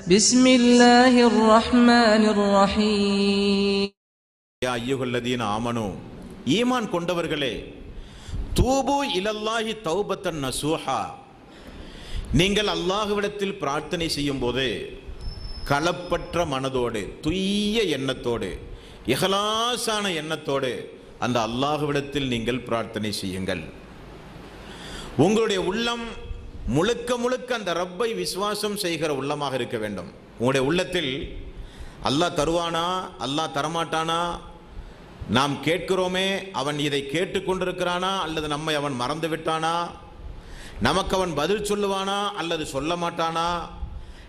بسم الله الرحمن الرحيم யா ஐயுகல்லதீன ஆமனு ஈமான் கொண்டவர்களே தூபு இலல்லாஹி தௌபத்தன் நசூஹா நீங்கள் அல்லாஹுவிடத்தில் பிரார்த்தனை செய்யும் போது களப்பற்ற மனதோடு துய்ய எண்ணத்தோடு இஹலாசான எண்ணத்தோடு அந்த அல்லாஹுவிடத்தில் நீங்கள் பிரார்த்தனை செய்யுங்கள் உங்களுடைய உள்ளம் முழுக்க முழுக்க அந்த ரப்பை விசுவாசம் செய்கிற உள்ளமாக இருக்க வேண்டும். உங்களுடைய உள்ளத்தில் அல்லாஹ் தருவானா அல்லாஹ் தரமாட்டானா? நாம் கேட்கிறோமே அவன் இதை கேட்டுக்கொண்டிருக்கிறானா அல்லது நம்மை அவன் மறந்து விட்டானா? நமக்கு அவன் பதில் சொல்லுவானா? அல்லது சொல்ல மாட்டானா?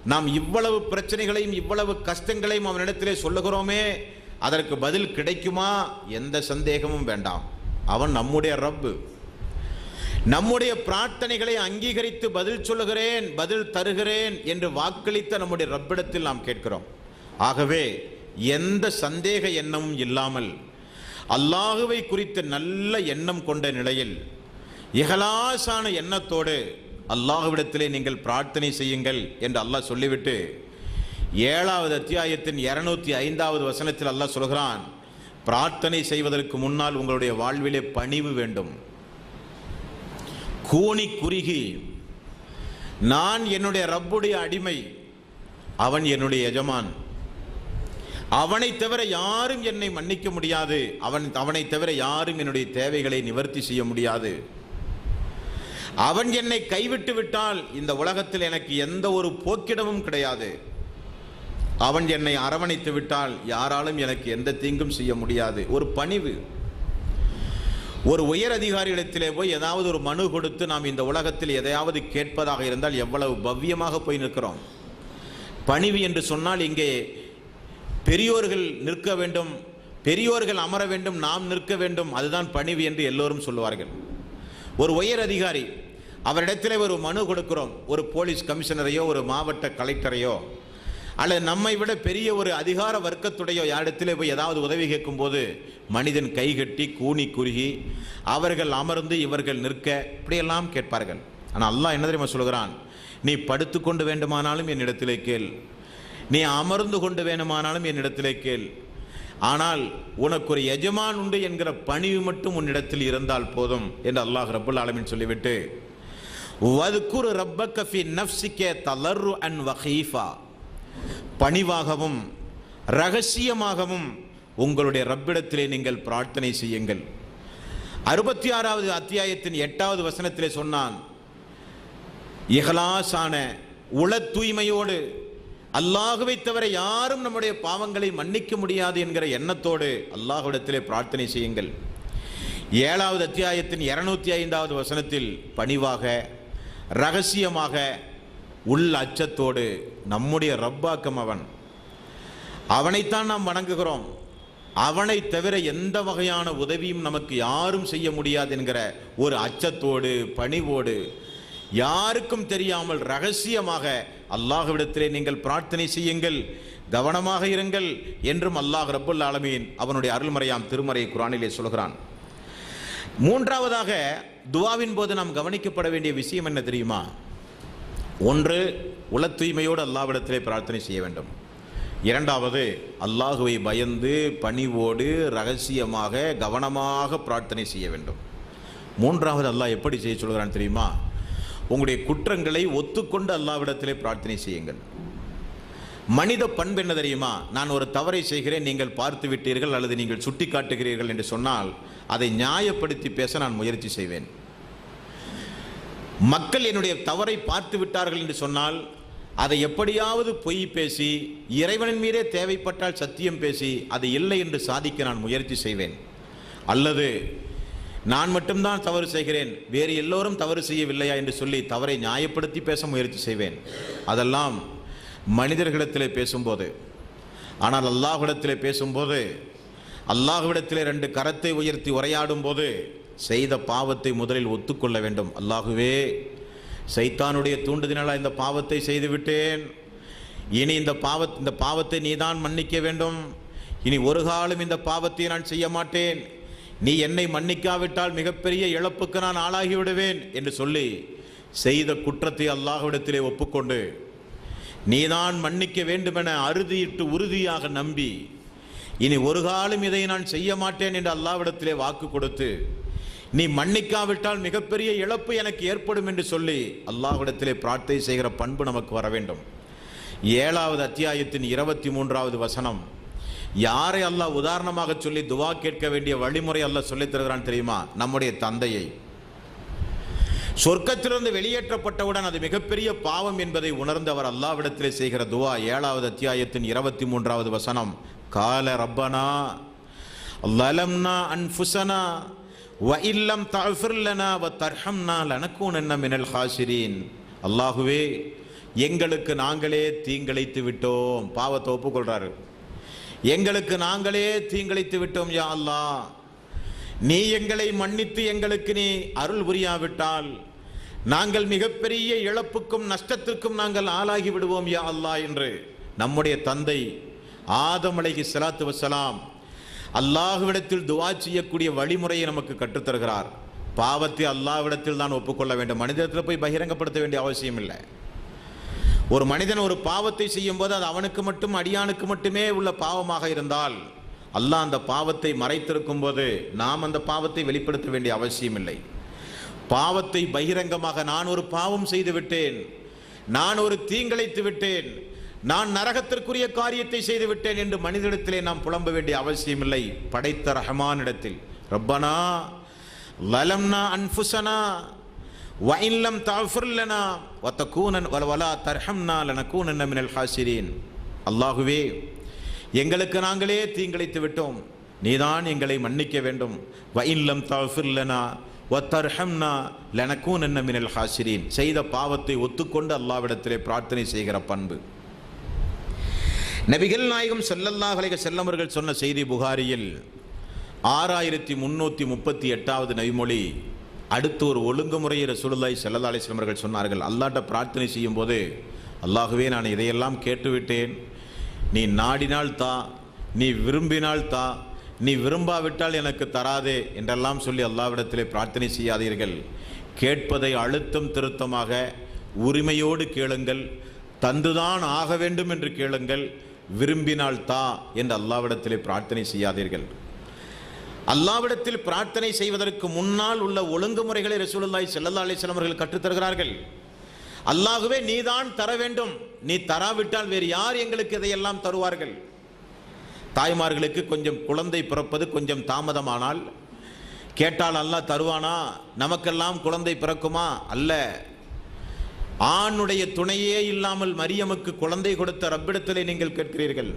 நாம் இவ்வளவு பிரச்சனைகளையும் இவ்வளவு கஷ்டங்களையும் அவனிடத்திலே சொல்லுகிறோமே அதற்கு பதில் கிடைக்குமா? எந்த சந்தேகமும் வேண்டாம். அவன் நம்முடைய ரப்பு. நம்முடைய பிரார்த்தனைகளை அங்கீகரித்து பதில் சொல்லுகிறேன் பதில் தருகிறேன் என்று வாக்களித்த நம்முடைய ரப்பிடத்தில் நாம் கேட்கிறோம். ஆகவே எந்த சந்தேக எண்ணமும் இல்லாமல் அல்லாஹுவை குறித்த நல்ல எண்ணம் கொண்ட நிலையில் இகலாசான எண்ணத்தோடு அல்லாஹுவிடத்திலே நீங்கள் பிரார்த்தனை செய்யுங்கள் என்று அல்லாஹ் சொல்லிவிட்டு ஏழாவது அத்தியாயத்தின் இருநூத்தி ஐந்தாவது வசனத்தில் அல்லாஹ் சொல்கிறான் பிரார்த்தனை செய்வதற்கு முன்னால் உங்களுடைய வாழ்விலே பணிவு வேண்டும். கூனி குறுகி நான் என்னுடைய ரப்புடைய அடிமை அவன் என்னுடைய எஜமான். அவனை தவிர யாரும் என்னை மன்னிக்க முடியாது. அவன் அவனை தவிர யாரும் என்னுடைய தேவைகளை நிவர்த்தி செய்ய முடியாது. அவன் என்னை கைவிட்டு விட்டால் இந்த உலகத்தில் எனக்கு எந்த ஒரு போக்கிடமும் கிடையாது. அவன் என்னை அரவணைத்து விட்டால் யாராலும் எனக்கு எந்த தீங்கும் செய்ய முடியாது. ஒரு பணிவு. ஒரு உயர் அதிகாரியிடத்திலே போய் ஏதாவது ஒரு மனு கொடுத்து நாம் இந்த உலகத்தில் எதையாவது கேட்பதாக இருந்தால் எவ்வளவு பவ்யமாக போய் நிற்கிறோம். பணிவு என்று சொன்னால் இங்கே பெரியோர்கள் நிற்க வேண்டும் பெரியோர்கள் அமர வேண்டும் நாம் நிற்க வேண்டும் அதுதான் பணிவு என்று எல்லோரும் சொல்லுவார்கள். ஒரு உயர் அதிகாரி அவரிடத்தில் ஒரு மனு கொடுக்கிறோம் ஒரு போலீஸ் கமிஷனரையோ ஒரு மாவட்ட கலெக்டரையோ. அல்லது நம்மை விட பெரிய ஒரு அதிகார வர்க்கத்துடைய யாரிடத்திலே போய் ஏதாவது உதவி கேட்கும்போது மனிதன் கைகட்டி கூனி குறுகி அவர்கள் அமர்ந்து இவர்கள் நிற்க இப்படியெல்லாம் கேட்பார்கள். ஆனால் அல்லாஹ் என்ன தெரியுமா சொல்கிறான் நீ படுத்துக்கொண்டு வேண்டுமானாலும் என்னிடத்திலே கேள். நீ அமர்ந்து கொண்டு வேண்டுமானாலும் என்னிடத்திலே கேள். ஆனால் உனக்கு ஒரு எஜமான் உண்டு என்கிற பணிவு மட்டும் உன்னிடத்தில் இருந்தால் போதும் என்று அல்லாஹ் ரபுல் ஆலமின் சொல்லிவிட்டு வதுக்குரு ரப்பக்க ஃபி நஃப்ஸிக தலர்ரு அன் வஹீஃபா பணிவாகவும் ரகசியமாகவும் உங்களுடைய ரப்பிடத்திலே நீங்கள் பிரார்த்தனை செய்யுங்கள். அறுபத்தி ஆறாவது அத்தியாயத்தின் எட்டாவது வசனத்திலே சொன்னான் இகலாசான உள தூய்மையோடு அல்லாஹுவை தவிர யாரும் நம்முடைய பாவங்களை மன்னிக்க முடியாது என்கிற எண்ணத்தோடு அல்லாஹுவிடத்திலே பிரார்த்தனை செய்யுங்கள். ஏழாவது அத்தியாயத்தின் இருநூத்தி ஐந்தாவது வசனத்தில் பணிவாக ரகசியமாக உள் அச்சத்தோடு நம்முடைய ரப்பாக்கம் அவன். அவனைத்தான் நாம் வணங்குகிறோம். அவனை தவிர எந்த வகையான உதவியும் நமக்கு யாரும் செய்ய முடியாது என்கிற ஒரு அச்சத்தோடு பணிவோடு யாருக்கும் தெரியாமல் ரகசியமாக அல்லாஹ்விடத்திலே நீங்கள் பிரார்த்தனை செய்யுங்கள் கவனமாக இருங்கள் என்றும் அல்லாஹ் ரப்புல் ஆலமீன் அவனுடைய அருள்மறையாம் திருமறை குரானிலே சொல்கிறான். மூன்றாவதாக துவாவின் போது நாம் கவனிக்கப்பட வேண்டிய விஷயம் என்ன தெரியுமா? ஒன்று உள தூய்மையோடு அல்லாவிடத்திலே பிரார்த்தனை செய்ய வேண்டும். இரண்டாவது அல்லாஹுவை பயந்து பணிவோடு ரகசியமாக கவனமாக பிரார்த்தனை செய்ய வேண்டும். மூன்றாவது அல்லாஹ் எப்படி செய்ய சொல்கிறான் தெரியுமா? உங்களுடைய குற்றங்களை ஒத்துக்கொண்டு அல்லாவிடத்திலே பிரார்த்தனை செய்யுங்கள். மனித பண்பு என்ன தெரியுமா? நான் ஒரு தவறை செய்கிறேன் நீங்கள் பார்த்து விட்டீர்கள் அல்லது நீங்கள் சுட்டி காட்டுகிறீர்கள் என்று சொன்னால் அதை நியாயப்படுத்தி பேச நான் முயற்சி செய்வேன். மக்கள் என்னுடைய தவறை பார்த்து விட்டார்கள் என்று சொன்னால் அதை எப்படியாவது பொய் பேசி இறைவனின் மீதே தேவைப்பட்டால் சத்தியம் பேசி அது இல்லை என்று சாதிக்க நான் முயற்சி செய்வேன். அல்லது நான் மட்டும்தான் தவறு செய்கிறேன் வேறு எல்லோரும் தவறு செய்யவில்லையா என்று சொல்லி தவறை நியாயப்படுத்தி பேச முயற்சி செய்வேன். அதெல்லாம் மனிதர்களிடத்திலே பேசும்போது. ஆனால் அல்லாஹ்விடத்திலே பேசும்போது அல்லாஹ்விடத்திலே ரெண்டு கரத்தை உயர்த்தி உரையாடும் போது செய்த பாவத்தை முதலில் ஒத்துக்கொள்ள வேண்டும். அல்லாஹுவே சைத்தானுடைய தூண்டுதினால் இந்த பாவத்தை செய்துவிட்டேன் இனி இந்த பாவ இந்த பாவத்தை நீதான் மன்னிக்க வேண்டும். இனி ஒரு காலம் இந்த பாவத்தை நான் செய்ய மாட்டேன். நீ என்னை மன்னிக்காவிட்டால் மிகப்பெரிய இழப்புக்கு நான் ஆளாகிவிடுவேன் என்று சொல்லி செய்த குற்றத்தை அல்லாஹ்விடத்திலே ஒப்புக்கொண்டு நீதான் மன்னிக்க வேண்டுமென அறுதியிட்டு உறுதியாக நம்பி இனி ஒரு காலம் இதை நான் செய்ய மாட்டேன் என்று அல்லாவிடத்திலே வாக்கு கொடுத்து நீ மன்னிக்காவிட்டால் மிகப்பெரிய இழப்பு எனக்கு ஏற்படும் என்று சொல்லி அல்லாஹ்விடத்திலே பிரார்த்தனை செய்கிற பண்பு நமக்கு வர வேண்டும். ஏழாவது அத்தியாயத்தின் இருபத்தி மூன்றாவது வசனம். யாரை அல்லாஹ் உதாரணமாக சொல்லி துவா கேட்க வேண்டிய வழிமுறை அல்லாஹ் சொல்லித் தருகிறான் தெரியுமா? நம்முடைய தந்தையை. சொர்க்கத்திலிருந்து வெளியேற்றப்பட்டவுடன் அது மிகப்பெரிய பாவம் என்பதை உணர்ந்தவர் அல்லாவிடத்திலே செய்கிற துவா ஏழாவது அத்தியாயத்தின் இருபத்தி மூன்றாவது வசனம். கால ரப்பனா லலம்னா அன்ஃபுசனா வ இல்லம் தஃபிர் லனா வ தர்ஹம்னா என்ன மினல் ஹாசிரீன் அல்லாஹுவே எங்களுக்கு நாங்களே தீங்கிழைத்து விட்டோம். பாவத்தை ஒப்புக்கொள்கிறாரு எங்களுக்கு நாங்களே தீங்கிழைத்து விட்டோம் யா அல்லாஹ். நீ எங்களை மன்னித்து எங்களுக்கு நீ அருள் புரியாவிட்டால் நாங்கள் மிகப்பெரிய இழப்புக்கும் நஷ்டத்திற்கும் நாங்கள் ஆளாகி விடுவோம் யா அல்லாஹ் என்று. நம்முடைய தந்தை ஆதம் அலைஹி வசலாம் அல்லாஹுவிடத்தில் துவா செய்யக்கூடிய வழிமுறையை நமக்கு கற்றுத்தருகிறார். பாவத்தை அல்லாஹ்விடத்தில் தான் ஒப்புக்கொள்ள வேண்டும். மனிதத்தில் போய் பகிரங்கப்படுத்த வேண்டிய அவசியம் இல்லை. ஒரு மனிதன் ஒரு பாவத்தை செய்யும் போது அது அவனுக்கு மட்டும் அடியானுக்கு மட்டுமே உள்ள பாவமாக இருந்தால் அல்லாஹ் அந்த பாவத்தை மறைத்திருக்கும் போது நாம் அந்த பாவத்தை வெளிப்படுத்த வேண்டிய அவசியம் இல்லை. பாவத்தை பகிரங்கமாக நான் ஒரு பாவம் செய்து விட்டேன் நான் ஒரு தீங்கிழைத்து விட்டேன் நான் நரகத்திற்குரிய காரியத்தை செய்துவிட்டேன் என்று மனிதனிடத்திலே நாம் புலம்ப வேண்டிய அவசியமில்லை. படைத்த ரஹமானிடத்தில். ரப்பனா லலம்னா அன்ஃபுசனா வயல்லம் தாஃபுர்லனா வத்தக்கூனன் வலவலா தர்ஹம்னா லனக்கூனன் மினல் ஹாசிரீன். அல்லாஹுவே எங்களுக்கு நாங்களே தீங்கிழைத்து விட்டோம். நீதான் எங்களை மன்னிக்க வேண்டும். வயல்லம் தாஃபுர்லனா ஒத்தர்ஹம்னா லனக்கூனன் மினல் ஹாசிரீன். செய்த பாவத்தை ஒத்துக்கொண்டு அல்லாவிடத்திலே பிரார்த்தனை செய்கிற பண்பு. நபிகள் நாயகம் ஸல்லல்லாஹு செல்லவர்கள் சொன்ன செய்தி புகாரியில் ஆறாயிரத்தி முன்னூற்றி முப்பத்தி எட்டாவது நபிமொழி அடுத்து ஒரு ஒழுங்குமுறையை ரசூலுல்லாய் செல்லல்லா அலைஹி சொன்னார்கள். அல்லாட்ட பிரார்த்தனை செய்யும்போது அல்லாகவே நான் இதையெல்லாம் கேட்டுவிட்டேன். நீ நாடினால் தா நீ விரும்பினால் தா நீ விரும்பாவிட்டால் எனக்கு தராதே என்றெல்லாம் சொல்லி அல்லாவிடத்திலே பிரார்த்தனை செய்யாதீர்கள். கேட்பதை அழுத்தம் திருத்தமாக உரிமையோடு கேளுங்கள். தந்துதான் ஆக வேண்டும் என்று கேளுங்கள். விரும்பினால் தா என்று அல்லாவிடத்திலே பிரார்த்தனை செய்யாதீர்கள். அல்லாவிடத்தில் பிரார்த்தனை செய்வதற்கு முன்னால் உள்ள ஒழுங்குமுறைகளை ரசூலுல்லாய் செல்லல்லா அலிஸ்லாம் அவர்கள் கற்றுத் தருகிறார்கள். நீதான் தர வேண்டும். நீ தராவிட்டால் வேறு யார் எங்களுக்கு இதையெல்லாம் தருவார்கள்? தாய்மார்களுக்கு கொஞ்சம் குழந்தை பிறப்பது கொஞ்சம் தாமதமானால் கேட்டால் அல்லாஹ் தருவானா? நமக்கெல்லாம் குழந்தை பிறக்குமா? அல்ல ஆணுடைய துணையே இல்லாமல் மரியமுக்கு குழந்தை கொடுத்த ரப்பிடத்திலே நீங்கள் கேட்கிறீர்கள்.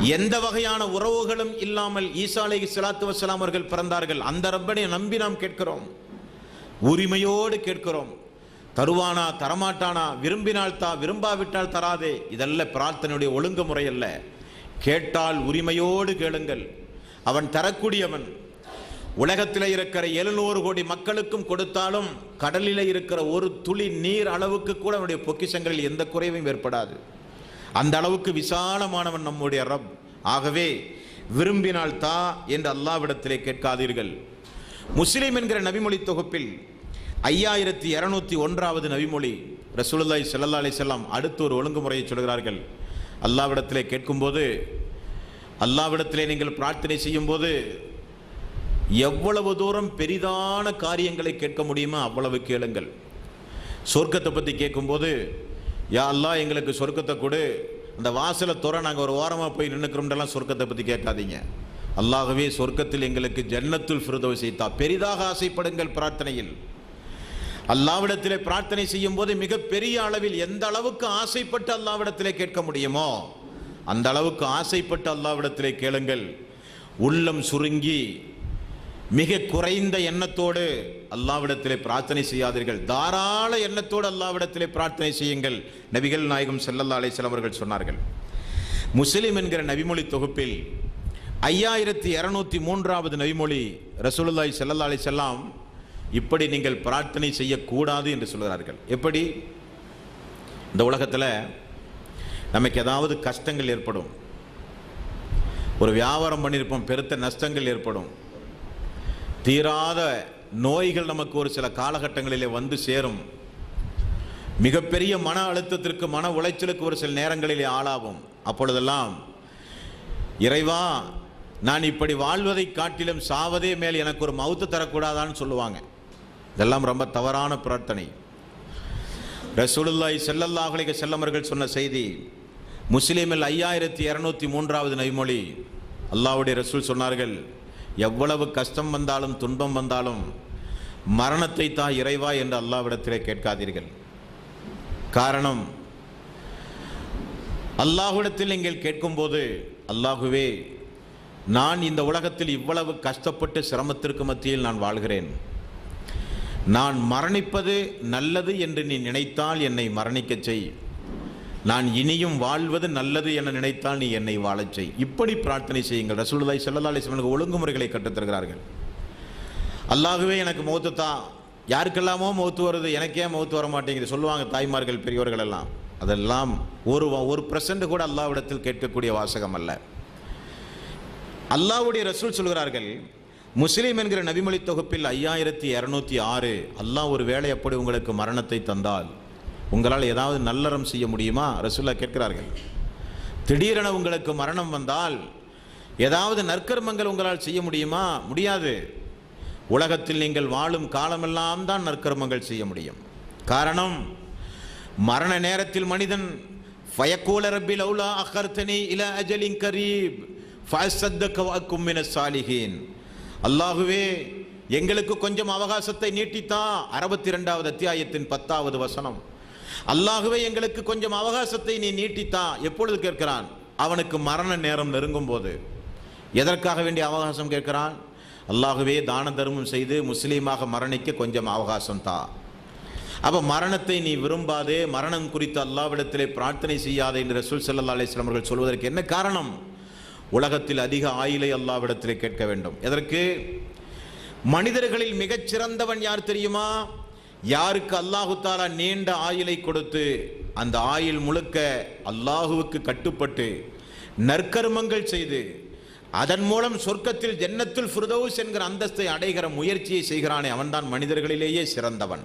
எந்த வகையான உறவுகளும் இல்லாமல் ஈசாலை சிலாத்து வசலாம் அவர்கள் பிறந்தார்கள். அந்த ரப்பனை நம்பி நாம் கேட்கிறோம். உரிமையோடு கேட்கிறோம். தருவானா தரமாட்டானா விரும்பினால் தா விரும்பாவிட்டால் தராதே. இதல்ல பிரார்த்தனையுடைய ஒழுங்குமுறை அல்ல. கேட்டால் உரிமையோடு கேளுங்கள். அவன் தரக்கூடியவன். உலகத்தில் இருக்கிற எழுநூறு கோடி மக்களுக்கும் கொடுத்தாலும் கடலில் இருக்கிற ஒரு துளி நீர் அளவுக்கு கூட அவனுடைய பொக்கிஷங்களில் எந்த குறைவும் ஏற்படாது. அந்த அளவுக்கு விசாலமானவன் நம்முடைய ரப். ஆகவே விரும்பினால் தா என்று அல்லாவிடத்திலே கேட்காதீர்கள். முஸ்லீம் என்கிற நபிமொழி தொகுப்பில் ஐயாயிரத்தி இரநூத்தி ஒன்றாவது நபிமொழி ரசூலுல்லாய் ஸல்லல்லாஹு அலி செல்லாம் அடுத்து ஒரு ஒழுங்குமுறையை சொல்கிறார்கள். அல்லாவிடத்திலே கேட்கும்போது அல்லாவிடத்திலே நீங்கள் பிரார்த்தனை செய்யும்போது எவ்வளவு தூரம் பெரிதான காரியங்களை கேட்க முடியுமோ அவ்வளவு கேளுங்கள். சொர்க்கத்தை பற்றி கேட்கும்போது யா அல்லாஹ் எங்களுக்கு சொர்க்கத்தை கொடு. அந்த வாசலை துறை நாங்கள் ஒரு ஓரமாக போய் நின்றுக்கிறோம்லாம் சொர்க்கத்தை பற்றி கேட்காதீங்க. அல்லாகவே சொர்க்கத்தில் எங்களுக்கு ஜன்னத்துல் ஃபிர்தௌஸை தா பெரிதாக ஆசைப்படுங்கள் பிரார்த்தனையில். அல்லாவிடத்திலே பிரார்த்தனை செய்யும் போது மிகப்பெரிய அளவில் எந்த அளவுக்கு ஆசைப்பட்டு அல்லாவிடத்திலே கேட்க முடியுமோ அந்த அளவுக்கு ஆசைப்பட்டு அல்லாவிடத்திலே கேளுங்கள். உள்ளம் சுருங்கி மிக குறைந்த எண்ணத்தோடு அல்லாவிடத்திலே பிரார்த்தனை செய்யாதீர்கள். தாராள எண்ணத்தோடு அல்லாவிடத்திலே பிரார்த்தனை செய்யுங்கள். நபிகள் நாயகம் செல்லல்லா அலைஹி அவர்கள் சொன்னார்கள். முஸ்லிம் என்கிற நபிமொழி தொகுப்பில் ஐயாயிரத்தி இரநூத்தி மூன்றாவது நபிமொழி ரசூலுல்லாய் செல்லல்லா அலைஹி செல்லாம் இப்படி நீங்கள் பிரார்த்தனை செய்யக்கூடாது என்று சொல்கிறார்கள். எப்படி? இந்த உலகத்தில் நமக்கு ஏதாவது கஷ்டங்கள் ஏற்படும். ஒரு வியாபாரம் பண்ணியிருப்போம் பெருத்த நஷ்டங்கள் ஏற்படும். தீராத நோய்கள் நமக்கு ஒரு சில காலகட்டங்களிலே வந்து சேரும். மிகப்பெரிய மன அழுத்தத்திற்கு மன உளைச்சலுக்கு ஒரு சில நேரங்களிலே ஆளாகும். அப்பொழுதெல்லாம் இறைவா நான் இப்படி வாழ்வதை காட்டிலும் சாவதே மேல் எனக்கு ஒரு மவுத்து தரக்கூடாதான்னு சொல்லுவாங்க. இதெல்லாம் ரொம்ப தவறான பிரார்த்தனை. ரசூலுல்லாய் செல்லல்லாஹலிக செல்லமர்கள் சொன்ன செய்தி முஸ்லீமில் ஐயாயிரத்தி இரநூத்தி மூன்றாவது நைமொழி அல்லாவுடைய ரசூல் சொன்னார்கள் எவ்வளவு கஷ்டம் வந்தாலும் துன்பம் வந்தாலும் மரணத்தை தான் இறைவா என்று அல்லாஹ்விடத்திலே கேட்காதீர்கள். காரணம் அல்லாஹுடத்தில் நீங்கள் கேட்கும்போது அல்லாஹுவே நான் இந்த உலகத்தில் இவ்வளவு கஷ்டப்பட்டு சிரமத்திற்கு மத்தியில் நான் வாழ்கிறேன். நான் மரணிப்பது நல்லது என்று நீ நினைத்தால் என்னை மரணிக்கச் செய். நான் இனியும் வாழ்வது நல்லது என நினைத்தால் நீ என்னை வாழச் செய். இப்படி பிரார்த்தனை செய்யுங்கள். ரசூலுல்லாஹி ஸல்லல்லாஹு அலைஹி ஒழுங்குமுறைகளை கற்றுத் அல்லாகவே எனக்கு மௌத்து தான் யாருக்கெல்லாமோ மௌத்து வருது எனக்கே மௌத்து வர மாட்டேங்குது. சொல்லுவாங்க தாய்மார்கள் பெரியவர்கள் எல்லாம். அதெல்லாம் ஒரு ஒரு பிரசன்ட் கூட அல்லாவிடத்தில் கேட்கக்கூடிய வாசகம் அல்ல. அல்லாஹ்வுடைய ரசூல் சொல்கிறார்கள் முஸ்லீம் என்கிற நபிமொழி தொகுப்பில் ஐயாயிரத்தி இரநூத்தி ஆறு அல்லாஹ் ஒரு வேளை அப்படி உங்களுக்கு மரணத்தை தந்தால் உங்களால் ஏதாவது நல்லறம் செய்ய முடியுமா? ரசூல்லா கேட்கிறார்கள். திடீரென உங்களுக்கு மரணம் வந்தால் ஏதாவது நற்கர்மங்கள் உங்களால் செய்ய முடியுமா? முடியாது. உலகத்தில் நீங்கள் வாழும் காலமெல்லாம் தான் நற்கர்மங்கள் செய்ய முடியும். காரணம் மரண நேரத்தில் மனிதன் ஃபயக்கூல ரப்பில் அவுலா அகர்த்தனி இல அஜலின் கரீப் ஃபஅஸ்ஸத்தக வஅக்கும் அல்லாஹுவே எங்களுக்கு கொஞ்சம் அவகாசத்தை நீட்டித்தா. அறுபத்தி ரெண்டாவது அத்தியாயத்தின் பத்தாவது வசனம். அல்லாஹுவே எங்களுக்கு கொஞ்சம் அவகாசத்தை நீ நீட்டித்தா. எப்பொழுது கேட்கிறான்? அவனுக்கு மரண நேரம் நெருங்கும் போது எதற்காக வேண்டிய அவகாசம் கேட்கிறான்? அல்லாகவே தான தர்மம் செய்து முஸ்லீமாக மரணிக்க கொஞ்சம் அவகாசம் தா. அப்போ மரணத்தை நீ விரும்பாதே மரணம் குறித்து அல்லாவிடத்திலே பிரார்த்தனை செய்யாதே என்று ரசூல் சல்லா அலிஸ்லாம் அவர்கள் சொல்வதற்கு என்ன காரணம்? உலகத்தில் அதிக ஆயிலை அல்லாவிடத்திலே கேட்க வேண்டும். எதற்கு? மனிதர்களில் மிகச் சிறந்தவன் யார் தெரியுமா? யாருக்கு அல்லாஹு தாலா நீண்ட ஆயுளை கொடுத்து அந்த ஆயுள் முழுக்க அல்லாஹுவுக்கு கட்டுப்பட்டு நற்கர்மங்கள் செய்து அதன் மூலம் சொர்க்கத்தில் ஜன்னத்துல் ஃபிர்தௌஸ் என்கிற அந்தஸ்தை அடைகிற முயற்சியை செய்கிறானே அவன்தான் மனிதர்களிலேயே சிறந்தவன்.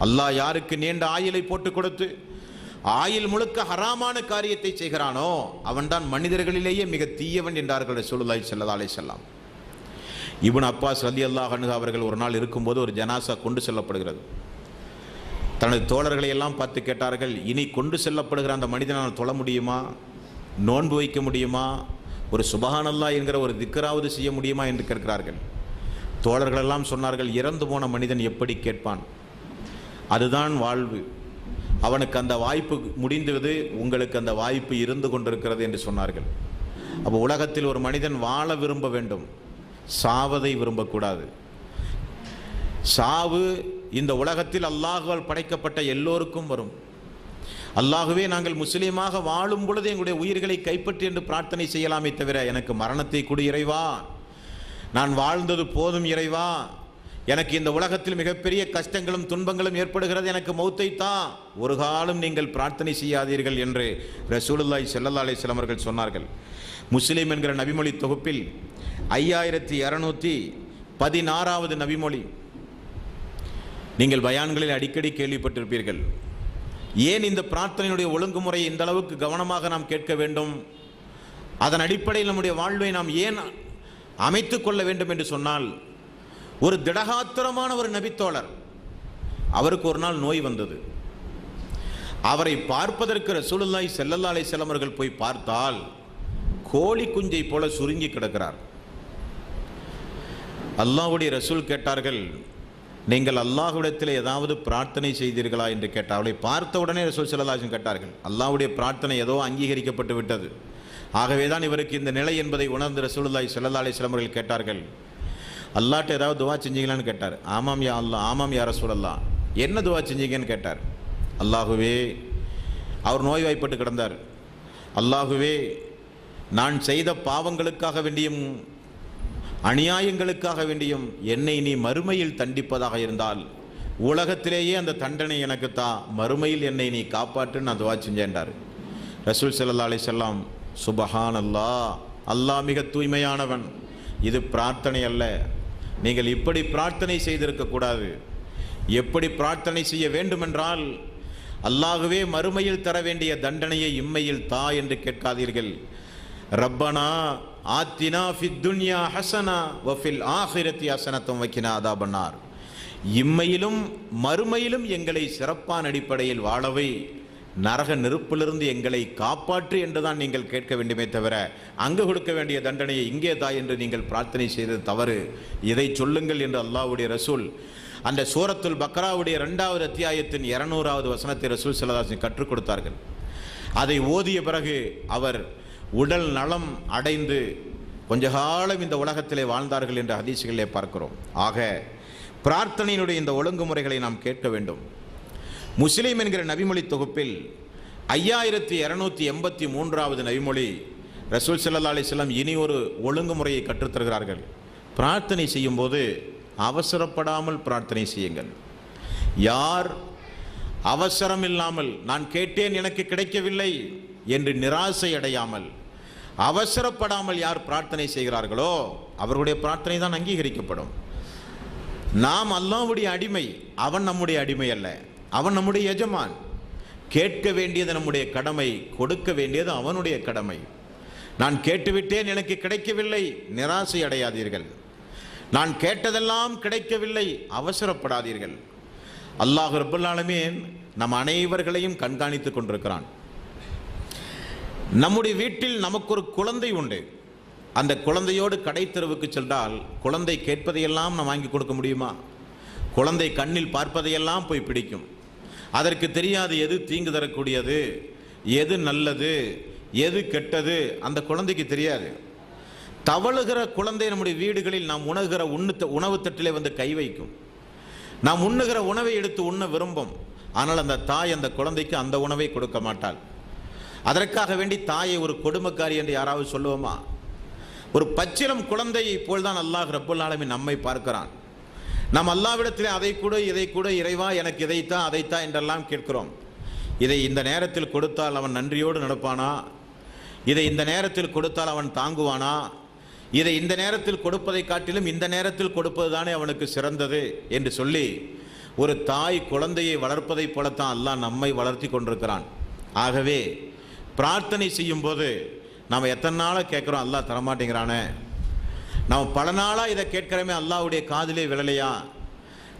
அல்லாஹ் யாருக்கு நீண்ட ஆயுளை போட்டு கொடுத்து ஆயில் முழுக்க ஹராமான காரியத்தை செய்கிறானோ அவன்தான் மனிதர்களிலேயே மிக தீயவன் என்றார்கள் ரசூலுல்லாஹி செல்லதாலே அலைஹி இபுன் அப்பாஸ் ரலியல்லாஹு அன்ஹு அவர்கள் ஒரு நாள் இருக்கும்போது ஒரு ஜனாசா கொண்டு செல்லப்படுகிறது. தனது தோழர்களை எல்லாம் பார்த்து கேட்டார்கள் இனி கொண்டு செல்லப்படுகிற அந்த மனிதனால் தொழ முடியுமா? நோன்பு வைக்க முடியுமா? ஒரு சுபஹானல்லா என்கிற ஒரு திக்கராவது செய்ய முடியுமா என்று கேட்கிறார்கள். தோழர்கள் எல்லாம் சொன்னார்கள் இறந்து போன மனிதன் எப்படி கேட்பான்? அதுதான் வாழ்வு. அவனுக்கு அந்த வாய்ப்பு முடிந்தது உங்களுக்கு அந்த வாய்ப்பு இருந்து கொண்டிருக்கிறது என்று சொன்னார்கள். அப்போ உலகத்தில் ஒரு மனிதன் வாழ விரும்ப வேண்டும். சாவதை விரும்பக்கூடாது. சாவு இந்த உலகத்தில் அல்லாஹுவால் படைக்கப்பட்ட எல்லோருக்கும் வரும். அல்லாகவே நாங்கள் முஸ்லீமாக வாழும் பொழுது எங்களுடைய உயிர்களை கைப்பற்றி என்று பிரார்த்தனை செய்யலாமே தவிர எனக்கு மரணத்தை கொடு இறைவா. நான் வாழ்ந்தது போதும் இறைவா. எனக்கு இந்த உலகத்தில் மிகப்பெரிய கஷ்டங்களும் துன்பங்களும் ஏற்படுகிறது எனக்கு மௌத்தை தான் ஒரு காலம் நீங்கள் பிரார்த்தனை செய்யாதீர்கள் என்று ரசூலுல்லாய் செல்லல்லா அலைஹி அவர்கள் சொன்னார்கள். முஸ்லீம் என்கிற நபிமொழி தொகுப்பில் ஐயாயிரத்தி இரநூத்தி பதினாறாவது நபிமொழி. நீங்கள் பயான்களில் அடிக்கடி கேள்விப்பட்டிருப்பீர்கள். ஏன் இந்த பிரார்த்தனையுடைய ஒழுங்குமுறையை இந்த அளவுக்கு கவனமாக நாம் கேட்க வேண்டும்? அதன் அடிப்படையில் நம்முடைய வாழ்வை நாம் ஏன் அமைத்துக் கொள்ள வேண்டும் என்று சொன்னால் ஒரு திடகாத்திரமான ஒரு நபித்தோழர் அவருக்கு ஒரு நாள் நோய் வந்தது. அவரை பார்ப்பதற்கு ரசூலுல்லாய் செல்லல்லாலை செல்லமர்கள் போய் பார்த்தால் கோழி குஞ்சை போல சுருங்கி கிடக்கிறார். அல்லாஹுடைய ரசூல் கேட்டார்கள் நீங்கள் அல்லாஹுவிடத்தில் ஏதாவது பிரார்த்தனை செய்தீர்களா? என்று கேட்டார். அவளை பார்த்த உடனே ரசூல் ஸல்லல்லாஹு கேட்டார்கள் அல்லாஹுடைய பிரார்த்தனை ஏதோ அங்கீகரிக்கப்பட்டு விட்டது. ஆகவே தான் இவருக்கு இந்த நிலை என்பதை உணர்ந்து ரசூலுல்லாஹி ஸல்லல்லாஹு அலைஹி அவர்கள் கேட்டார்கள். அல்லாட்ட ஏதாவது துவா செஞ்சீங்களான்னு கேட்டார். ஆமாம் யா அல்லா ஆமாம் யா ரசூலல்லா என்ன துவா செஞ்சீங்கன்னு? கேட்டார். அல்லாஹுவே அவர் நோய்வாய்ப்பட்டு கிடந்தார். அல்லாஹுவே நான் செய்த பாவங்களுக்காக வேண்டியும் அநியாயங்களுக்காக வேண்டியும் என்னை நீ மறுமையில் தண்டிப்பதாக இருந்தால் உலகத்திலேயே அந்த தண்டனை எனக்கு தா மறுமையில் என்னை நீ காப்பாற்று நான் துவா செஞ்சேன்டார். ரசூல் சல்லா அலி வஸல்லம் சுபஹான் அல்லாஹ் அல்லாஹ் மிக தூய்மையானவன். இது பிரார்த்தனை அல்ல. நீங்கள் இப்படி பிரார்த்தனை செய்திருக்கக்கூடாது எப்படி பிரார்த்தனை செய்ய வேண்டுமென்றால் அல்லாகவே மறுமையில் தர வேண்டிய தண்டனையை இம்மையில் தா என்று கேட்காதீர்கள். ரப்பனா ஆத்தினா ஃபித் துன்யா ஹசனா வஃபில் ஆஹிரத்தி ஹசனத்தும் வைக்கினா அதா பண்ணார் இம்மையிலும் மறுமையிலும் எங்களை சிறப்பான அடிப்படையில் வாழவை. நரக நெருப்பிலிருந்து எங்களை காப்பாற்று என்றுதான் நீங்கள் கேட்க வேண்டுமே தவிர அங்கு கொடுக்க வேண்டிய தண்டனையை இங்கே தா என்று நீங்கள் பிரார்த்தனை செய்தது தவறு. இதை சொல்லுங்கள் என்று அல்லாஹ்வுடைய ரசூல் அந்த சூரத்துல் பக்ராவுடைய இரண்டாவது அத்தியாயத்தின் இரநூறாவது வசனத்தை ரசூல் சிலதாசன் கற்றுக் கொடுத்தார்கள். அதை ஓதிய பிறகு அவர் உடல் நலம் அடைந்து கொஞ்ச காலம் இந்த உலகத்திலே வாழ்ந்தார்கள் என்ற ஹதீசுகளிலே பார்க்கிறோம். ஆக பிரார்த்தனையினுடைய இந்த ஒழுங்குமுறைகளை நாம் கேட்க வேண்டும். முஸ்லீம் என்கிற நபிமொழி தொகுப்பில் ஐயாயிரத்தி இரநூத்தி எண்பத்தி மூன்றாவது நபிமொழி ரசூல் சல்லா அலிஸ்லாம் இனி ஒரு ஒழுங்குமுறையை கற்றுத்தருகிறார்கள். பிரார்த்தனை செய்யும்போது அவசரப்படாமல் பிரார்த்தனை செய்யுங்கள். யார் அவசரம் இல்லாமல் நான் கேட்டேன் எனக்கு கிடைக்கவில்லை என்று நிராசை அடையாமல் அவசரப்படாமல் யார் பிரார்த்தனை செய்கிறார்களோ அவருடைய பிரார்த்தனை தான் அங்கீகரிக்கப்படும். நாம் அல்லாவுடைய அடிமை அவன் நம்முடைய அடிமை அல்ல. அவன் நம்முடைய எஜமான். கேட்க வேண்டியது நம்முடைய கடமை கொடுக்க வேண்டியது அவனுடைய கடமை. நான் கேட்டுவிட்டேன் எனக்கு கிடைக்கவில்லை நிராசை அடையாதீர்கள் நான் கேட்டதெல்லாம் கிடைக்கவில்லை அவசரப்படாதீர்கள். அல்லாஹ் ரபுல்லாலுமே நம் அனைவர்களையும் கண்காணித்துக் கொண்டிருக்கிறான். நம்முடைய வீட்டில் நமக்கு ஒரு குழந்தை உண்டு. அந்த குழந்தையோடு கடை தெருவுக்கு சென்றால் குழந்தை கேட்பதையெல்லாம் நாம் வாங்கி கொடுக்க முடியுமா? குழந்தை கண்ணில் பார்ப்பதையெல்லாம் போய் பிடிக்கும். அதற்கு தெரியாது எது தீங்கு தரக்கூடியது எது நல்லது எது கெட்டது அந்த குழந்தைக்கு தெரியாது. தவழுகிற குழந்தை நம்முடைய வீடுகளில் நாம் உணவுகிற உண்ணு உணவு தட்டிலே வந்து கை வைக்கும். நாம் உண்ணுகிற உணவை எடுத்து உண்ண விரும்பும். ஆனால் அந்த தாய் அந்த குழந்தைக்கு அந்த உணவை கொடுக்க மாட்டாள். அதற்காக வேண்டி தாயை ஒரு கொடுமக்காரி என்று யாராவது சொல்லுவோமா? ஒரு பச்சிலம் குழந்தையை போல்தான் அல்லாஹ் ரப்புல் ஆலமீன் நம்மை பார்க்கிறான். நாம் அல்லாவிடத்திலே அதை கூட இதை கூட இறைவா எனக்கு இதைத்தான் அதைத்தான் என்றெல்லாம் கேட்கிறோம். இதை இந்த நேரத்தில் கொடுத்தால் அவன் நன்றியோடு நடப்பானா? இதை இந்த நேரத்தில் கொடுத்தால் அவன் தாங்குவானா? இதை இந்த நேரத்தில் கொடுப்பதை காட்டிலும் இந்த நேரத்தில் கொடுப்பதுதானே அவனுக்கு சிறந்தது என்று சொல்லி ஒரு தாய் குழந்தையை வளர்ப்பதைப் போலத்தான் அல்லாஹ் நம்மை வளர்த்தி கொண்டிருக்கிறான். ஆகவே பிரார்த்தனை செய்யும்போது நாம் எத்தனை நாளாக கேட்குறோம் அல்லாஹ் தரமாட்டேங்கிறானே. நம்ம பல நாளாக இதை கேட்குறோமே அல்லாஹ்வுடைய காதிலே விழலையா?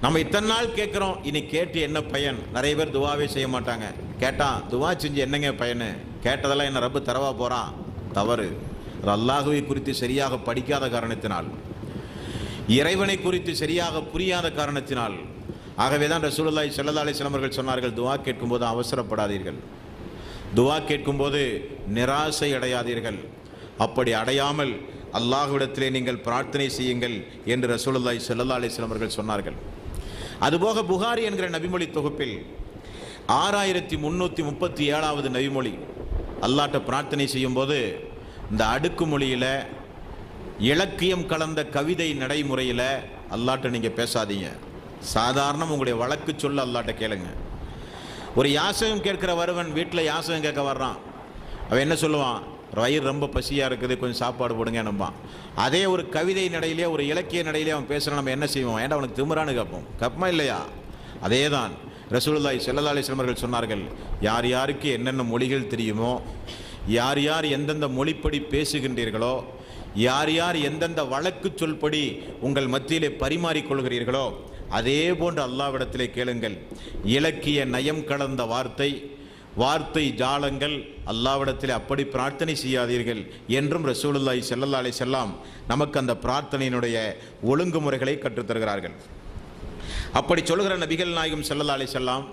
நம்ம இத்தனை நாள் கேட்குறோம் இனி கேட்டு என்ன பயன்? நிறைய பேர் துவாவே செய்ய மாட்டாங்க. கேட்டான் துவா செஞ்சு என்னங்க பயன்? கேட்டதெல்லாம் என்ன ரப்பு தரவா போகிறான் தவறு. அது அல்லாஹுவை குறித்து சரியாக படிக்காத காரணத்தினால். இறைவனை குறித்து சரியாக புரியாத காரணத்தினால். ஆகவே தான் ரசூலாய் செல்லதாலை அலைஹி சொன்னார்கள் துவா கேட்கும்போது அவசரப்படாதீர்கள். துவா கேட்கும்போது நிராசை அடையாதீர்கள். அப்படி அடையாமல் அல்லாஹ்விடத்திலே நீங்கள் பிரார்த்தனை செய்யுங்கள் என்று ரசூலுல்லாய் செல்லல்லா அலிஸ்லாம் அவர்கள் சொன்னார்கள். அதுபோக புகாரி என்கிற நபிமொழி தொகுப்பில் ஆறாயிரத்தி முந்நூற்றி முப்பத்தி ஏழாவது நபிமொழி அல்லாட்ட பிரார்த்தனை செய்யும்போது இந்த அடுக்கு மொழியில் இலக்கியம் கலந்த கவிதை நடைமுறையில் அல்லாட்ட நீங்கள் பேசாதீங்க. சாதாரணம் உங்களுடைய வழக்கு சொல்ல அல்லாட்ட கேளுங்கள் ஒரு யாசகம் கேட்கிற வருவன் வீட்டில் யாசகம் கேட்க வர்றான். அவன் என்ன சொல்லுவான்? வயிறு ரொம்ப பசியாக இருக்குது கொஞ்சம் சாப்பாடு போடுங்க நம்பான். அதே ஒரு கவிதை நடையிலே ஒரு இலக்கிய நடையிலே அவன் பேசுகிறான் நம்ம என்ன செய்வோம்? ஏன்டா அவனுக்கு திமுறான்னு கேட்போம்? கப்பமா இல்லையா? அதே தான் ரசூலுல்லாஹி ஸல்லல்லாஹு அலைஹி சொன்னார்கள் யார் யாருக்கு என்னென்ன மொழிகள் தெரியுமோ யார் யார் எந்தெந்த மொழிப்படி பேசுகின்றீர்களோ யார் யார் எந்தெந்த வழக்கு சொல்படி உங்கள் மத்தியிலே பரிமாறிக்கொள்கிறீர்களோ அதே போன்று அல்லாவிடத்திலே கேளுங்கள். இலக்கிய நயம் கலந்த வார்த்தை வார்த்தை ஜாலங்கள் அல்லாவிடத்தில் அப்படி பிரார்த்தனை செய்யாதீர்கள் என்றும் ரசூலுல்லாய் செல்லல்லா அலைஹி செல்லாம் நமக்கு அந்த பிரார்த்தனையினுடைய ஒழுங்குமுறைகளை கற்றுத்தருகிறார்கள். அப்படி சொல்கிற நபிகள் நாயகம் செல்லல்லா அலைஹி செல்லாம்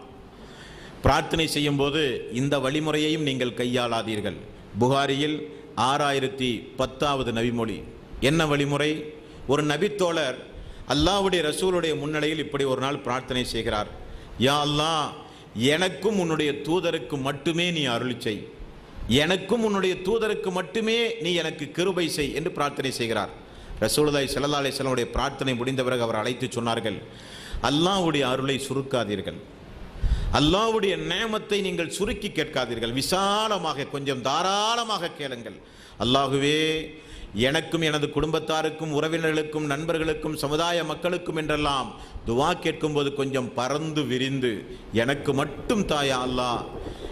பிரார்த்தனை செய்யும்போது இந்த வழிமுறையையும் நீங்கள் கையாளாதீர்கள். புகாரியில் ஆறாயிரத்தி பத்தாவது நபிமொழி. என்ன வழிமுறை? ஒரு நபித்தோழர் அல்லாவுடைய ரசூலுடைய முன்னிலையில் இப்படி ஒரு நாள் பிரார்த்தனை செய்கிறார். யா அல்லாஹ் எனக்கும் உன்னுடைய தூதருக்கு மட்டுமே நீ அருளி செய். எனக்கும் உன்னுடைய தூதருக்கு மட்டுமே நீ எனக்கு கிருபை செய் என்று பிரார்த்தனை செய்கிறார். ரசூலுதாய் ஸல்லல்லாஹு அலிஸ்லாமுடைய பிரார்த்தனை முடிந்த பிறகு அவர் அழைத்து சொன்னார்கள் அல்லாஹ்வுடைய அருளை சுருக்காதீர்கள். அல்லாஹ்வுடைய நேமத்தை நீங்கள் சுருக்கி கேட்காதீர்கள். விசாலமாக கொஞ்சம் தாராளமாக கேளுங்கள். அல்லாஹுவே எனக்கும் எனது குடும்பத்தாருக்கும் உறவினர்களுக்கும் நண்பர்களுக்கும் சமுதாய மக்களுக்கும் என்றெல்லாம் துவா கேட்கும்போது கொஞ்சம் பறந்து விரிந்து எனக்கு மட்டும் தாயா அல்லாஹ்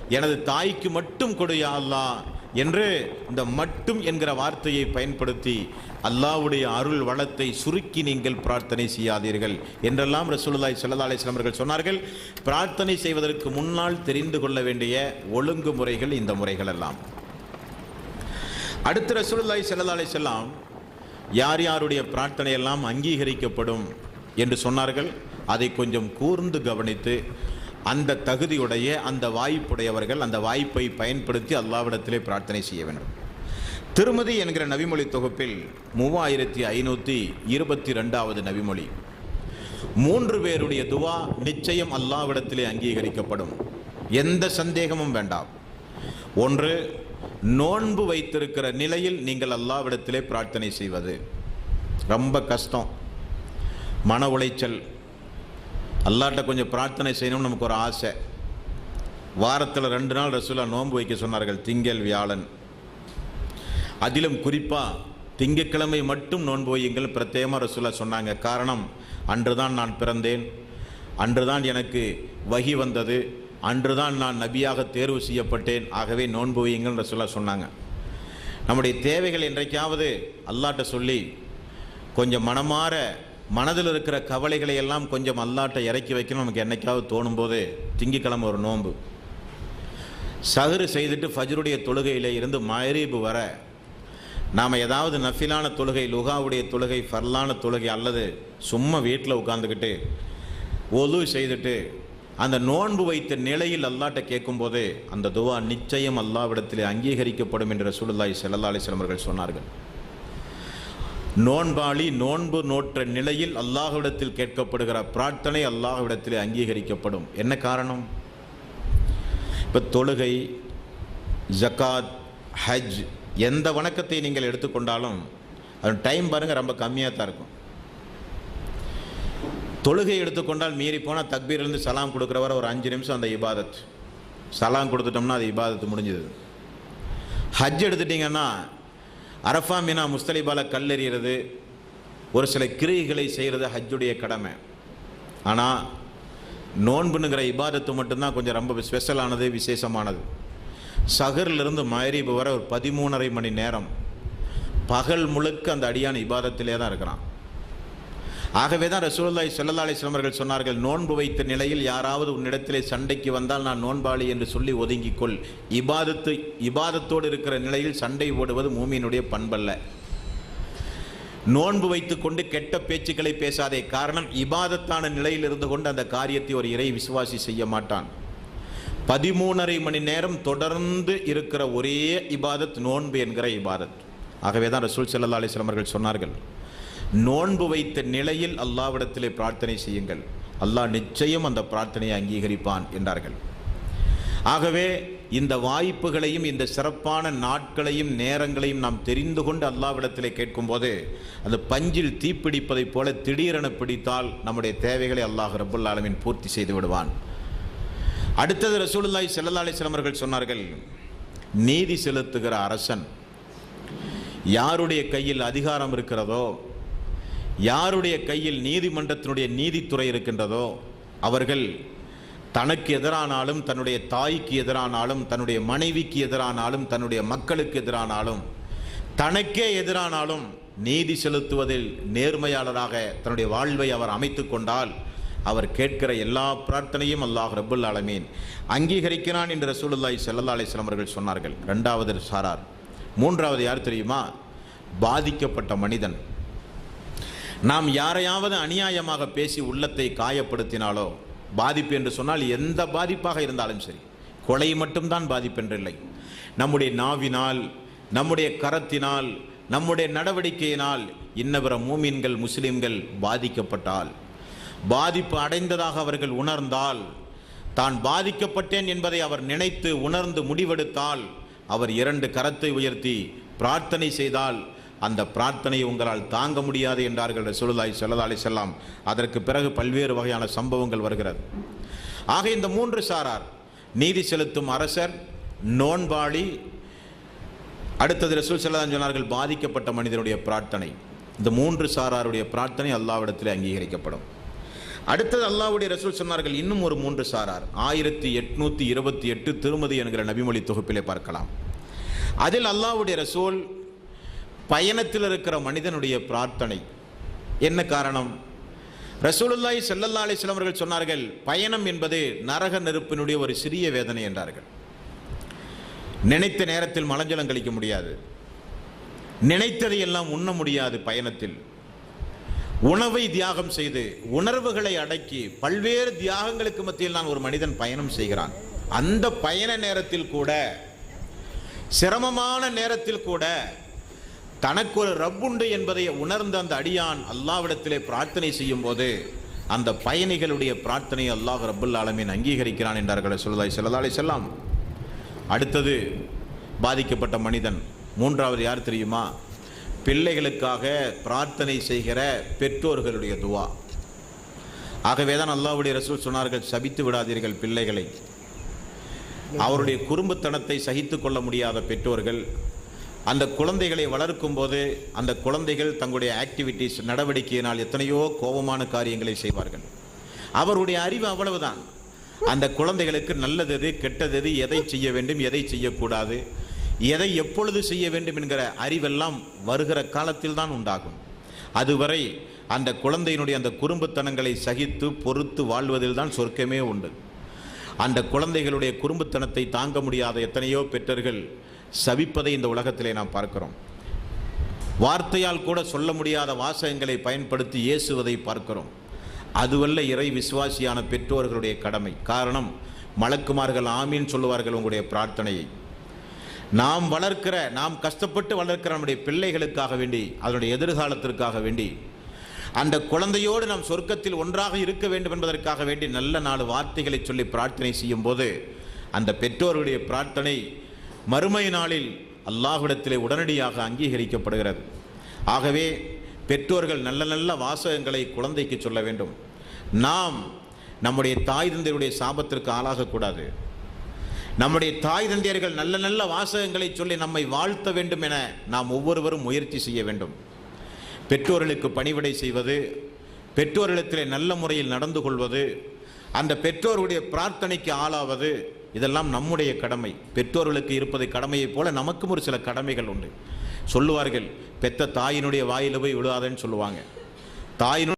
எனது தாய்க்கு மட்டும் கொடுயா அல்லா? என்று இந்த மட்டும் என்கிற வார்த்தையை பயன்படுத்தி அல்லாவுடைய அருள் வளத்தை சுருக்கி நீங்கள் பிரார்த்தனை செய்யாதீர்கள் என்றெல்லாம் ரசூலுல்லாஹி ஸல்லல்லாஹு அலைஹி அவர்கள் சொன்னார்கள். பிரார்த்தனை செய்வதற்கு முன்னால் தெரிந்து கொள்ள வேண்டிய ஒழுங்கு முறைகள் இந்த முறைகள் எல்லாம். அடுத்த ரசூலுல்லாஹி ஸல்லல்லாஹு செல்லாம் யார் யாருடைய பிரார்த்தனை எல்லாம் அங்கீகரிக்கப்படும் என்று சொன்னார்கள் அதை கொஞ்சம் கூர்ந்து கவனித்து அந்த தகுதியுடைய அந்த வாய்ப்புடையவர்கள் அந்த வாய்ப்பை பயன்படுத்தி அல்லாவிடத்திலே பிரார்த்தனை செய்ய வேண்டும். திருமதி என்கிற நபிமொழி தொகுப்பில் மூவாயிரத்தி ஐநூற்றி இருபத்தி ரெண்டாவது நபிமொழி. மூன்று பேருடைய துவா நிச்சயம் அல்லாவிடத்திலே அங்கீகரிக்கப்படும். எந்த சந்தேகமும் வேண்டாம். ஒன்று நோன்பு வைத்திருக்கிற நிலையில் நீங்கள் அல்லாவிடத்திலே பிரார்த்தனை செய்வது. ரொம்ப கஷ்டம். மன உளைச்சல். அல்லாட்ட கொஞ்சம் பிரார்த்தனை செய்யணும்னு நமக்கு ஒரு ஆசை. வாரத்தில் ரெண்டு நாள் ரசூலா நோன்பு வைக்க சொன்னார்கள் திங்கள் வியாழன். அதிலும் குறிப்பாக திங்கக்கிழமை மட்டும் நோன்பு வையுங்கள் பிரத்யேகமாக ரசூலா சொன்னாங்க. காரணம் அன்றுதான் நான் பிறந்தேன். அன்றுதான் எனக்கு வகி வந்தது. அன்றுதான் நான் நபியாக தேர்வு செய்யப்பட்டேன். ஆகவே நோன்பு வையுங்கள்ன்ற சொல்ல சொன்னாங்க. நம்முடைய தேவைகள் என்றைக்காவது அல்லாட்ட சொல்லி கொஞ்சம் மனமாற மனதில் இருக்கிற கவலைகளை எல்லாம் கொஞ்சம் அல்லாட்ட இறக்கி வைக்கணும். நமக்கு என்னைக்காவது தோணும்போது திங்கக்கிழமை ஒரு நோன்பு. சகுறு செய்துட்டு ஃபஜ்ருடைய தொழுகையில் இருந்து மயரீபு வர நாம் ஏதாவது நஃபிலான தொழுகை லுகாவுடைய தொழுகை ஃபர்லான தொழுகை அல்லது சும்மா வீட்டில் உட்காந்துக்கிட்டு ஒலு செய்துட்டு அந்த நோன்பு வைத்த நிலையில் அல்லாட்ட கேட்கும்போது அந்த துவா நிச்சயம் அல்லாவிடத்திலே அங்கீகரிக்கப்படும் என்று ரசூலுல்லாஹி ஸல்லல்லாஹு அலைஹி அவர்கள் சொன்னார்கள். நோன்பாளி நோன்பு நோற்ற நிலையில் அல்லாஹ்விடத்தில் கேட்கப்படுகிற பிரார்த்தனை அல்லாஹ்விடத்திலே அங்கீகரிக்கப்படும். என்ன காரணம்? இப்போ தொழுகை ஜக்காத் ஹஜ் எந்த வணக்கத்தை நீங்கள் எடுத்துக்கொண்டாலும் அது டைம் பாருங்கள் ரொம்ப கம்மியாக தான் இருக்கும். தொழுகை எடுத்துக்கொண்டால் மீறி போனால் தக்பீர்லேருந்து சலாம் கொடுக்குறவரை ஒரு அஞ்சு நிமிஷம் அந்த இபாதத். சலாம் கொடுத்துட்டோம்னா அது இபாதத்து முடிஞ்சது. ஹஜ் எடுத்துட்டிங்கன்னா அரஃபா மீனா முஸ்தலிபால கல்லெறிகிறது ஒரு சில கிரிகளை செய்கிறது ஹஜ்ஜுடைய கடமை. ஆனால் நோன்புனுங்கிற இபாதத்து மட்டும்தான் கொஞ்சம் ரொம்ப ஸ்பெஷலானது விசேஷமானது. சகர்லேருந்து மயரீபு வர ஒரு பதிமூணரை மணி நேரம். பகல் முழுக்க அந்த அடியான இபாதத்திலே தான் இருக்கிறான். ஆகவே தான் ரசூலுல்லாஹி ஸல்லல்லாஹு சிலமர்கள் சொன்னார்கள் நோன்பு வைத்த நிலையில் யாராவது உன்னிடத்திலே சண்டைக்கு வந்தால் நான் நோன்பாளி என்று சொல்லி ஒதுங்கிக்கொள். இபாதத்து இபாதத்தோடு இருக்கிற நிலையில் சண்டை ஓடுவது மூமியினுடைய பண்பல்ல. நோன்பு வைத்துக்கொண்டு கெட்ட பேச்சுக்களை பேசாதே. காரணம் இபாதத்தான நிலையில் இருந்து கொண்டு அந்த காரியத்தை ஒரு இறை விசுவாசி செய்ய மாட்டான். பதிமூணரை மணி நேரம் தொடர்ந்து இருக்கிற ஒரே இபாதத் நோன்பு என்கிற இபாதத். ஆகவே தான் ரசூல் ஸல்லல்லாஹு அலைஹி சொன்னார்கள் நோன்பு வைத்த நிலையில் அல்லாவிடத்திலே பிரார்த்தனை செய்யுங்கள். அல்லாஹ் நிச்சயம் அந்த பிரார்த்தனையை அங்கீகரிப்பான் என்றார்கள். ஆகவே இந்த வாய்ப்புகளையும் இந்த சிறப்பான நாட்களையும் நேரங்களையும் நாம் தெரிந்து கொண்டு அல்லாவிடத்திலே கேட்கும்போது அந்த பஞ்சில் தீப்பிடிப்பதைப் போல திடீரென பிடித்தால் நம்முடைய தேவைகளை அல்லாஹ் ரப்புல் ஆலமீன் பூர்த்தி செய்து விடுவான். அடுத்தது ரசூலுல்லாய் ஸல்லல்லாஹு அலைஹி சொன்னார்கள் நீதி செலுத்துகிற அரசன் யாருடைய கையில் அதிகாரம் இருக்கிறதோ யாருடைய கையில் நீதிமன்றத்தினுடைய நீதித்துறை இருக்கின்றதோ அவர்கள் தனக்கு எதிரானாலும் தன்னுடைய தாய்க்கு எதிரானாலும் தன்னுடைய மனைவிக்கு எதிரானாலும் தன்னுடைய மக்களுக்கு எதிரானாலும் தனக்கே எதிரானாலும் நீதி செலுத்துவதில் நேர்மையாளராக தன்னுடைய வாழ்வை அவர் அமைத்து கொண்டால் அவர் கேட்கிற எல்லா பிரார்த்தனையும் அல்லாஹ் ரபுல் அலமீன் அங்கீகரிக்கிறான் என்று ரசூலுல்லாய் செல்லல்லா அலிஸ்லாம் அவர்கள் சொன்னார்கள். ரெண்டாவது சாரார். மூன்றாவது யார் தெரியுமா? பாதிக்கப்பட்ட மனிதன். நாம் யாரையாவது அநியாயமாக பேசி உள்ளத்தை காயப்படுத்தினாலோ பாதிப்பு என்று சொன்னால் எந்த பாதிப்பாக இருந்தாலும் சரி கொலை மட்டும்தான் பாதிப்பென்றில்லை நம்முடைய நாவினால் நம்முடைய கரத்தினால் நம்முடைய நடவடிக்கையினால் இன்னபிற மூமின்கள் முஸ்லிம்கள் பாதிக்கப்பட்டால் பாதிப்பு அடைந்ததாக அவர்கள் உணர்ந்தால் தான் பாதிக்கப்பட்டேன் என்பதை அவர் நினைத்து உணர்ந்து முடிவெடுத்தால் அவர் இரண்டு கரத்தை உயர்த்தி பிரார்த்தனை செய்தால் அந்த பிரார்த்தனையை உங்களால் தாங்க முடியாது என்றார்கள் ரசூலுல்லாஹி ஸல்லல்லாஹு அலைஹி அதற்கு பிறகு பல்வேறு வகையான சம்பவங்கள் வருகிறது. ஆக இந்த மூன்று சாரார் நீதி செலுத்தும் அரசர் நோன்பாளி அடுத்தது ரசூல் செல்லதான் சொன்னார்கள் பாதிக்கப்பட்ட மனிதனுடைய பிரார்த்தனை. இந்த மூன்று சாராருடைய பிரார்த்தனை அல்லாவிடத்தில் அங்கீகரிக்கப்படும். அடுத்தது அல்லாவுடைய ரசூல் சொன்னார்கள் இன்னும் ஒரு மூன்று சாரார் ஆயிரத்தி எட்நூற்றி இருபத்தி எட்டு திருமதி என்கிற நபிமொழி தொகுப்பிலே பார்க்கலாம். அதில் அல்லாவுடைய ரசூல் பயணத்தில் இருக்கிற மனிதனுடைய பிரார்த்தனை. என்ன காரணம்? ரசூலுல்லாய் செல்லல்லா அலைஹி அவர்கள் சொன்னார்கள் பயணம் என்பது நரக நெருப்பினுடைய ஒரு சிறிய வேதனை என்றார்கள். நினைத்த நேரத்தில் மலஞ்சலம் கழிக்க முடியாது. நினைத்ததை எல்லாம் உண்ண முடியாது பயணத்தில். உணவை தியாகம் செய்து உணர்வுகளை அடக்கி பல்வேறு தியாகங்களுக்கு மத்தியில் நான் ஒரு மனிதன் பயணம் செய்கிறான். அந்த பயண நேரத்தில் கூட சிரமமான நேரத்தில் கூட தனக்கு ஒரு ரப்புண்டு என்பதை உணர்ந்த அந்த அடியான் அல்லாவிடத்திலே பிரார்த்தனை செய்யும் போது அந்த பயணிகளுடைய பிரார்த்தனை அல்லாஹ் ரப்புல் ஆலமீன் அங்கீகரிக்கிறான் என்றார்கள் சொல்லதாய் செல்லதாலே செல்லாம் அடுத்தது பாதிக்கப்பட்ட மனிதன். மூன்றாவது யார் தெரியுமா? பிள்ளைகளுக்காக பிரார்த்தனை செய்கிற பெற்றோர்களுடைய துவா. ஆகவே தான் அல்லாவுடைய ரசூல் சொன்னார்கள் சபித்து விடாதீர்கள் பிள்ளைகளை. அவருடைய குறும்புத்தனத்தை சகித்து கொள்ள முடியாத பெற்றோர்கள் அந்த குழந்தைகளை வளர்க்கும் போது அந்த குழந்தைகள் தங்களுடைய ஆக்டிவிட்டீஸ் நடவடிக்கையினால் எத்தனையோ கோபமான காரியங்களை செய்வார்கள். அவருடைய அறிவு அவ்வளவுதான். அந்த குழந்தைகளுக்கு நல்லது எது கெட்டது எது எதை செய்ய வேண்டும் எதை செய்யக்கூடாது எதை எப்பொழுது செய்ய வேண்டும் என்கிற அறிவெல்லாம் வருகிற காலத்தில் தான் உண்டாகும். அதுவரை அந்த குழந்தையினுடைய அந்த குறும்புத்தனங்களை சகித்து பொறுத்து வாழ்வதில் தான் சொர்க்கமே உண்டு. அந்த குழந்தைகளுடைய குறும்புத்தனத்தை தாங்க முடியாத எத்தனையோ பெற்றோர்கள் சபிப்பதை இந்த உலகத்திலே நாம் பார்க்கிறோம். வார்த்தையால் கூட சொல்ல முடியாத வாசகங்களை பயன்படுத்தி ஏசுவதை பார்க்கிறோம். அதுவல்ல இறை விசுவாசியான பெற்றோர்களுடைய கடமை. காரணம் மலக்குமார்கள் ஆமீன் சொல்லுவார்கள் உங்களுடைய பிரார்த்தனையை. நாம் வளர்க்கிற நாம் கஷ்டப்பட்டு வளர்க்கிற நம்முடைய பிள்ளைகளுக்காக வேண்டி அதனுடைய எதிர்காலத்திற்காக வேண்டி அந்த குழந்தையோடு நாம் சொர்க்கத்தில் ஒன்றாக இருக்க வேண்டும் என்பதற்காக வேண்டி நல்ல நாலு வார்த்தைகளை சொல்லி பிரார்த்தனை செய்யும் போது அந்த பெற்றோர்களுடைய பிரார்த்தனை மறுமை நாளில் அல்லாஹ்விடத்திலே உடனடியாக அங்கீகரிக்கப்படுகிறது. ஆகவே பெற்றோர்கள் நல்ல நல்ல வாசகங்களை குழந்தைக்கு சொல்ல வேண்டும். நாம் நம்முடைய தாய் தந்தையருடைய சாபத்திற்கு ஆளாகக்கூடாது. நம்முடைய தாய் தந்தையர்கள் நல்ல நல்ல வாசகங்களை சொல்லி நம்மை வாழ்த்த வேண்டும் என நாம் ஒவ்வொருவரும் முயற்சி செய்ய வேண்டும். பெற்றோர்களுக்கு பணிவிடை செய்வது பெற்றோர்களிடத்திலே நல்ல முறையில் நடந்து கொள்வது அந்த பெற்றோருடைய பிரார்த்தனைக்கு ஆளாவது இதெல்லாம் நம்முடைய கடமை. பெற்றோர்களுக்கு இருப்பது கடமையைப் போல நமக்கும் ஒரு சில கடமைகள் உண்டு. சொல்லுவார்கள் பெத்த தாயினுடைய வாயில போய் விழுவாதேன்னு சொல்லுவாங்க. தாயினுடைய